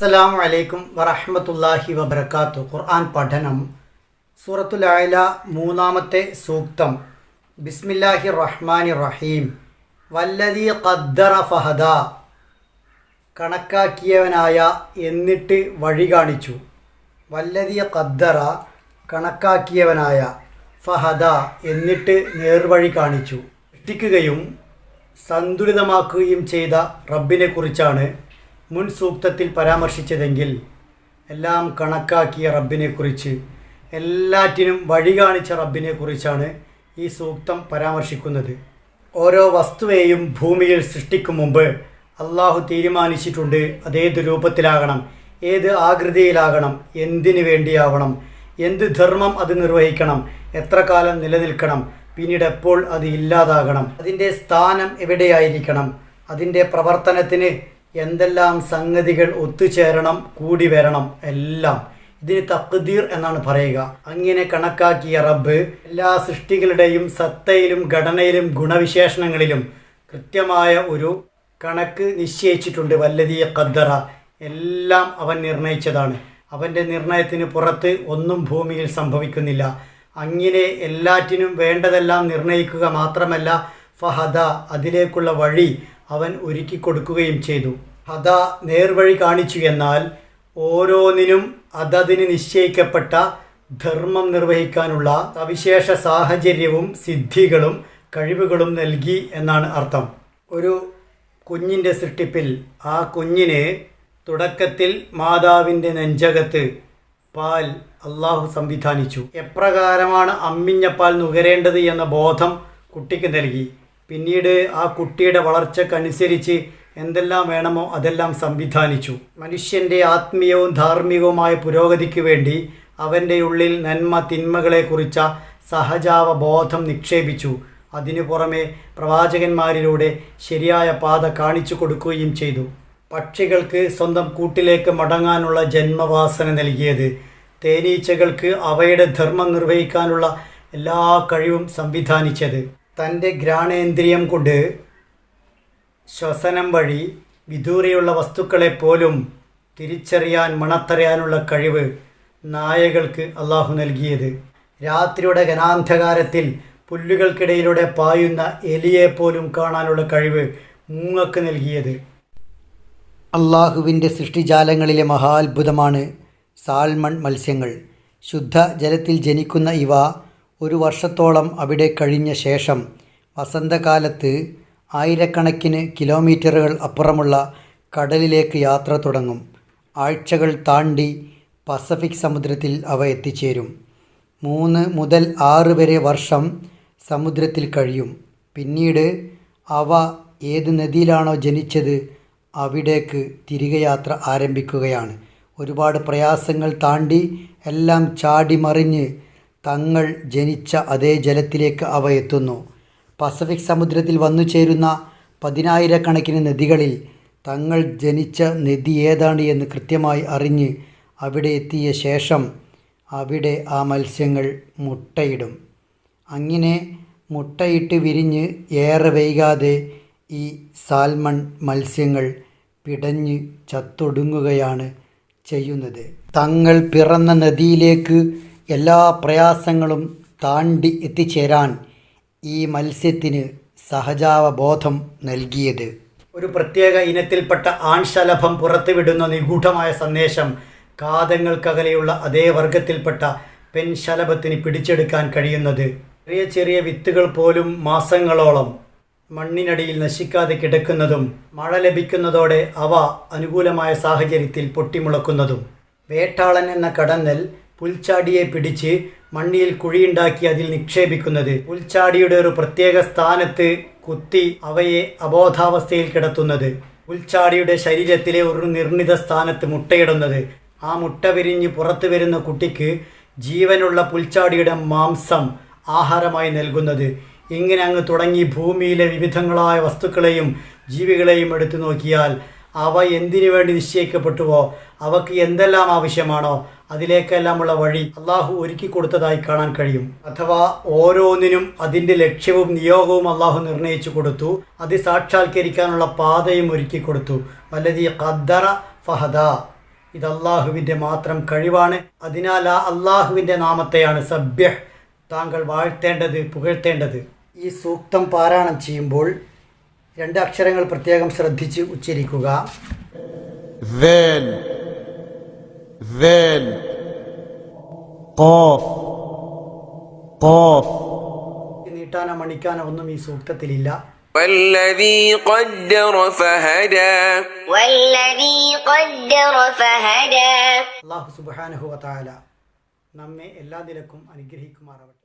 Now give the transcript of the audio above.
അസ്സലാമു അലൈക്കും വറഹ്മത്തുള്ളാഹി വബർക്കാത്തു ഖുർആൻ പഠനം. സൂറത്തുൽ ആയില മൂന്നാമത്തെ സൂക്തം. ബിസ്മില്ലാഹി റഹ്മാനി റഹീം വല്ലതി ഖദ്ദറ ഫഹദ. കണക്കാക്കിയവനായ എന്നിട്ട് വഴി കാണിച്ചു. വല്ലതി ഖദ്ദറ കണക്കാക്കിയവനായ ഫഹദ എന്നിട്ട് നേർവഴി കാണിച്ചു. സൃഷ്ടിക്കുകയും സന്തുലിതമാക്കുകയും ചെയ്ത റബ്ബിനെ കുറിച്ചാണ് മുൻ സൂക്തത്തിൽ പരാമർശിച്ചതെങ്കിൽ എല്ലാം കണക്കാക്കിയ റബ്ബിനെക്കുറിച്ച് എല്ലാറ്റിനും വഴി കാണിച്ച റബ്ബിനെക്കുറിച്ചാണ് ഈ സൂക്തം പരാമർശിക്കുന്നത്. ഓരോ വസ്തുവേയും ഭൂമിയിൽ സൃഷ്ടിക്കും മുമ്പ് അള്ളാഹു തീരുമാനിച്ചിട്ടുണ്ട് അതേത് രൂപത്തിലാകണം ഏത് ആകൃതിയിലാകണം എന്തിനു വേണ്ടിയാവണം എന്ത് ധർമ്മം അത് നിർവഹിക്കണം എത്ര കാലം നിലനിൽക്കണം പിന്നീട് എപ്പോൾ അത് ഇല്ലാതാകണം അതിന്റെ സ്ഥാനം എവിടെയായിരിക്കണം അതിന്റെ പ്രവർത്തനത്തിന് എന്തെല്ലാം സംഗതികൾ ഒത്തുചേരണം കൂടി വരണം എല്ലാം ഇതിന് തക്ദീർ എന്നാണ് പറയുക. അങ്ങനെ കണക്കാക്കിയ റബ്ബ് എല്ലാ സൃഷ്ടികളുടെയും സത്തയിലും ഘടനയിലും ഗുണവിശേഷണങ്ങളിലും കൃത്യമായ ഒരു കണക്ക് നിശ്ചയിച്ചിട്ടുണ്ട്. വല്ലതീയ ഖദ്ദറ. എല്ലാം അവൻ നിർണയിച്ചതാണ്. അവന്റെ നിർണയത്തിന് പുറത്ത് ഒന്നും ഭൂമിയിൽ സംഭവിക്കുന്നില്ല. അങ്ങനെ എല്ലാറ്റിനും വേണ്ടതെല്ലാം നിർണയിക്കുക മാത്രമല്ല ഫഹദ അതിലേക്കുള്ള വഴി അവൻ ഒരുക്കി കൊടുക്കുകയും ചെയ്തു. ഹദ നേർവഴി കാണിച്ചു എന്നാൽ ഓരോന്നിനും അതതിന് നിശ്ചയിക്കപ്പെട്ട ധർമ്മം നിർവഹിക്കാനുള്ള സവിശേഷ സാഹചര്യവും സിദ്ധികളും കഴിവുകളും നൽകി എന്നാണ് അർത്ഥം. ഒരു കുഞ്ഞിന്റെ സൃഷ്ടിപ്പിൽ ആ കുഞ്ഞിനെ തുടക്കത്തിൽ മാതാവിന്റെ നെഞ്ചകത്ത് പാൽ അള്ളാഹു സംവിധാനിച്ചു. എപ്രകാരമാണ് അമ്മിഞ്ഞ പാൽ നുകരേണ്ടത് എന്ന ബോധം കുട്ടിക്ക് നൽകി. പിന്നീട് ആ കുട്ടിയുടെ വളർച്ചക്കനുസരിച്ച് എന്തെല്ലാം വേണമോ അതെല്ലാം സംവിധാനിച്ചു. മനുഷ്യന്റെ ആത്മീയവും ധാർമ്മികവുമായ പുരോഗതിക്ക് വേണ്ടി അവന്റെ ഉള്ളിൽ നന്മ തിന്മകളെക്കുറിച്ച സഹജാവബോധം നിക്ഷേപിച്ചു. അതിനു പുറമെ പ്രവാചകന്മാരിലൂടെ ശരിയായ പാത കാണിച്ചു കൊടുക്കുകയും ചെയ്തു. പക്ഷികൾക്ക് സ്വന്തം കൂട്ടിലേക്ക് മടങ്ങാനുള്ള ജന്മവാസന നൽകിയത്. തേനീച്ചകൾക്ക് അവയുടെ ധർമ്മം നിർവഹിക്കാനുള്ള എല്ലാ കഴിവും സംവിധാനിച്ചത്. തന്റെ ഘ്രാണേന്ദ്രിയം കൊണ്ട് ശ്വസനം വഴി വിദൂരെയുള്ള വസ്തുക്കളെ പോലും തിരിച്ചറിയാൻ മണത്തറിയാനുള്ള കഴിവ് നായകൾക്ക് അള്ളാഹു നൽകിയത്. രാത്രിയുടെ ഘനാന്ധകാരത്തിൽ പുല്ലുകൾക്കിടയിലൂടെ പായുന്ന എലിയെ പോലും കാണാനുള്ള കഴിവ് മൂങ്ങക്ക് നൽകിയത്. അള്ളാഹുവിന്റെ സൃഷ്ടിജാലങ്ങളിലെ മഹാത്ഭുതമാണ് സാൽമൺ മത്സ്യങ്ങൾ. ശുദ്ധ ജലത്തിൽ ജനിക്കുന്ന ഇവ ഒരു വർഷത്തോളം അവിടെ കഴിഞ്ഞ ശേഷം വസന്തകാലത്ത് ആയിരക്കണക്കിന് കിലോമീറ്ററുകൾ അപ്പുറമുള്ള കടലിലേക്ക് യാത്ര തുടങ്ങും. ആഴ്ചകൾ താണ്ടി പസഫിക് സമുദ്രത്തിൽ അവ എത്തിച്ചേരും. മൂന്ന് മുതൽ ആറ് വരെ വർഷം സമുദ്രത്തിൽ കഴിയും. പിന്നീട് അവ ഏത് നദിയിലാണോ ജനിച്ചത് അവിടേക്ക് തിരികെ യാത്ര ആരംഭിക്കുകയാണ്. ഒരുപാട് പ്രയാസങ്ങൾ താണ്ടി എല്ലാം ചാടി മറിഞ്ഞ് തങ്ങൾ ജനിച്ച അതേ ജലത്തിലേക്ക് അവ എത്തുന്നു. പസഫിക് സമുദ്രത്തിൽ വന്നു ചേരുന്ന പതിനായിരക്കണക്കിന് നദികളിൽ തങ്ങൾ ജനിച്ച നദി ഏതാണ് എന്ന് കൃത്യമായി അറിഞ്ഞ് അവിടെ എത്തിയ ശേഷം അവിടെ ആ മത്സ്യങ്ങൾ മുട്ടയിടും. അങ്ങനെ മുട്ടയിട്ട് വിരിഞ്ഞ് ഏറെ വൈകാതെ ഈ സാൽമൺ മത്സ്യങ്ങൾ പിടഞ്ഞ് ചത്തൊടുങ്ങുകയാണ് ചെയ്യുന്നത്. തങ്ങൾ പിറന്ന നദിയിലേക്ക് എല്ലാ പ്രയാസങ്ങളും താണ്ടി എത്തിച്ചേരാൻ ഈ മത്സ്യത്തിന് സഹജാവബോധം നൽകിയത്. ഒരു പ്രത്യേക ഇനത്തിൽപ്പെട്ട ആൺശലഭം പുറത്തുവിടുന്ന നിഗൂഢമായ സന്ദേശം കാതങ്ങൾക്കകലെയുള്ള അതേ വർഗത്തിൽപ്പെട്ട പെൺശലഭത്തിന് പിടിച്ചെടുക്കാൻ കഴിയുന്നത്. ചെറിയ ചെറിയ വിത്തുകൾ പോലും മാസങ്ങളോളം മണ്ണിനടിയിൽ നശിക്കാതെ കിടക്കുന്നതും മഴ ലഭിക്കുന്നതോടെ അവ അനുകൂലമായ സാഹചര്യത്തിൽ പൊട്ടിമുളക്കുന്നതും. വേട്ടാളൻ എന്ന കടന്നൽ പുൽച്ചാടിയെ പിടിച്ച് മണ്ണിൽ കുഴിയുണ്ടാക്കി അതിൽ നിക്ഷേപിക്കുന്നത്. പുൽച്ചാടിയുടെ ഒരു പ്രത്യേക സ്ഥാനത്ത് കുത്തി അവയെ അബോധാവസ്ഥയിൽ കിടത്തുന്നത്. പുൽച്ചാടിയുടെ ശരീരത്തിലെ ഒരു നിർണിത സ്ഥാനത്ത് മുട്ടയിടുന്നത്. ആ മുട്ട വിരിഞ്ഞ് പുറത്തു വരുന്ന കുട്ടിക്ക് ജീവനുള്ള പുൽച്ചാടിയുടെ മാംസം ആഹാരമായി നൽകുന്നത്. ഇങ്ങനെ അങ്ങ് തുടങ്ങി ഭൂമിയിലെ വിവിധങ്ങളായ വസ്തുക്കളെയും ജീവികളെയും എടുത്തു നോക്കിയാൽ അവ എന്തിനു വേണ്ടി നിശ്ചയിക്കപ്പെട്ടുവോ? അവക്ക് എന്തെല്ലാം ആവശ്യമാണോ? അതിലേക്കെല്ലാമുള്ള വഴി അള്ളാഹു ഒരുക്കി കൊടുത്തതായി കാണാൻ കഴിയും. അഥവാ ഓരോന്നിനും അതിന്റെ ലക്ഷ്യവും നിയോഗവും അള്ളാഹു നിർണയിച്ചു കൊടുത്തു. അത് സാക്ഷാത്കരിക്കാനുള്ള പാതയും ഒരുക്കി കൊടുത്തു. വല്ലതി ഖദ്ദറ ഫഹദ. ഇത് അള്ളാഹുവിന്റെ മാത്രം കഴിവാണ്. അതിനാൽ ആ അള്ളാഹുവിന്റെ നാമത്തെയാണ് സഭ്യ താങ്കൾ വാഴ്ത്തേണ്ടത് പുകഴ്ത്തേണ്ടത്. ഈ സൂക്തം പാരായണം ചെയ്യുമ്പോൾ രണ്ട് അക്ഷരങ്ങൾ പ്രത്യേകം ശ്രദ്ധിച്ച് ഉച്ചരിക്കുക. ذال ذال قاف قاف നീട്ടാനോ മണിക്കാനോ ഒന്നും ഈ സൂക്തത്തിലില്ല والذي قدر فهدى والذي قدر فهدى അള്ളാഹു സുബാനഹുവ താല നമ്മെ എല്ലാ നിലക്കും അനുഗ്രഹിക്കുമാറാവട്ടെ